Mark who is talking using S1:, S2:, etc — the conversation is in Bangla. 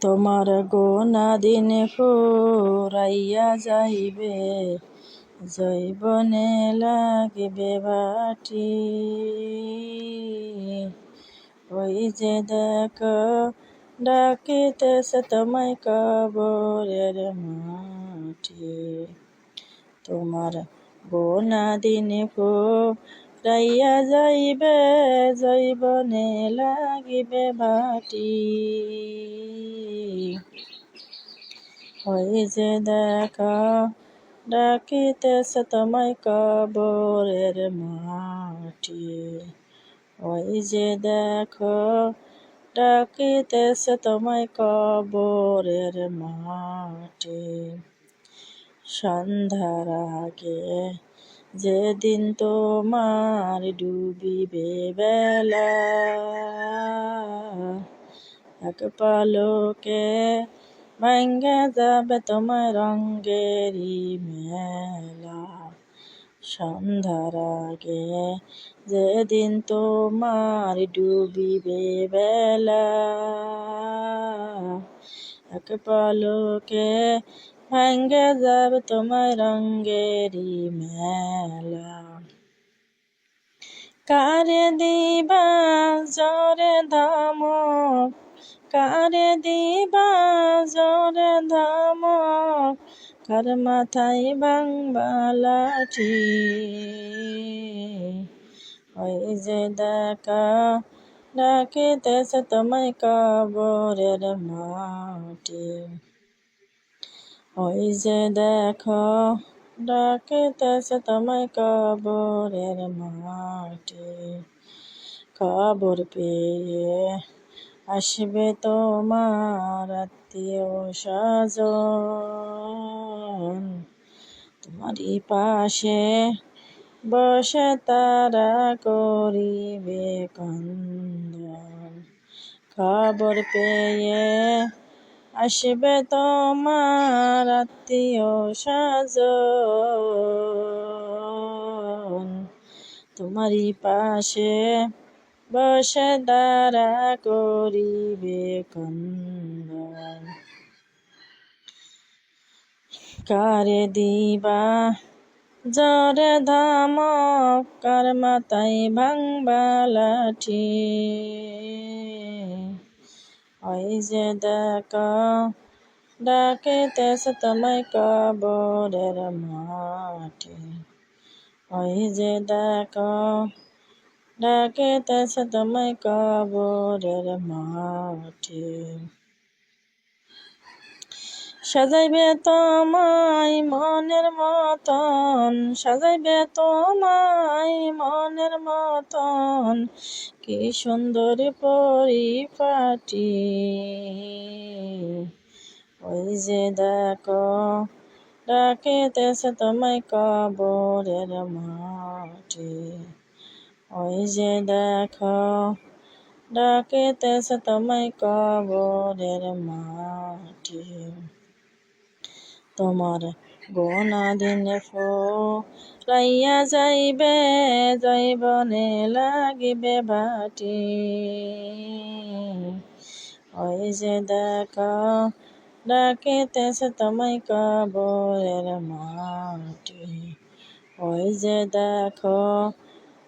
S1: তোমার গোনা দিন ফুরাইয়া যাইবে, জৈবনে লাগিবে বাটি। ওই যে দেখ, ডাকিতেছে তোমায় কবরের মাটি। তোমার গোনা দিন ফুরাইয়া যাইবে, জৈবনে লাগিবে বাটি। ওই যে দেখা, ডাকিতেছে তোমায় কবরের মাটি। ওই যে দেখো, ডাকিতেছে তোমায় কবরের মাটি। সন্ধ্যার আগে যেদিন তোমার ডুবিবে বেলা, এক পালকে ভাঙ্গে যাবে তোমার রঙ্গেরই মেলা। সন্ধ্যার আগে যেদিন তোমার ডুবিবে বেলা, এক পালকে ভাঙ্গে যাবে তোমার রঙ্গেরই মেলা। কারে দিবা জরে ধমক কারে দিবা জরে ধমক? কার মাথায় বাংবালাটি ওই যে ডাকা ডাকিতেছে তোমায় কবরের মাটি। ওই যে দেখো ডাকিতেছে তোমায় কবরের মাটি। কবর পেয়ে আসবে তোমার আত্মীয় স্বজন। তোমারই পাশে বসে তারা করিবে কন্দন খবর পেয়ে আসবে তোমার আত্মীয় স্বজন। তোমারই পাশে বসে করিবে কারে দিবা জরে ধাম কার মাতাই ভাঙবা লাঠি? ওই যে ডাক ডাকিতেছে তোমায় কবরের মাটি ওই যে ডাক ডাকিতেছে তোমায় কবরের মাটি সাজাইবে তোমায় মনের মতন সাজাইবে তোমায় মনের মতন কি সুন্দর পরিপাটি ওই যে দেখো ডাকিতেছে তোমায় কবরের মাটি ওই যে দেখো ডাকিতেছে তোমায় কবরের মাটি তোমার গোনা দিনে লাইয়া যাইবে যাইবনে লাগিবে বাটি ওই যে দেখা ডাকিতেছে তোমায় কবরের মাটি ওই যে দেখো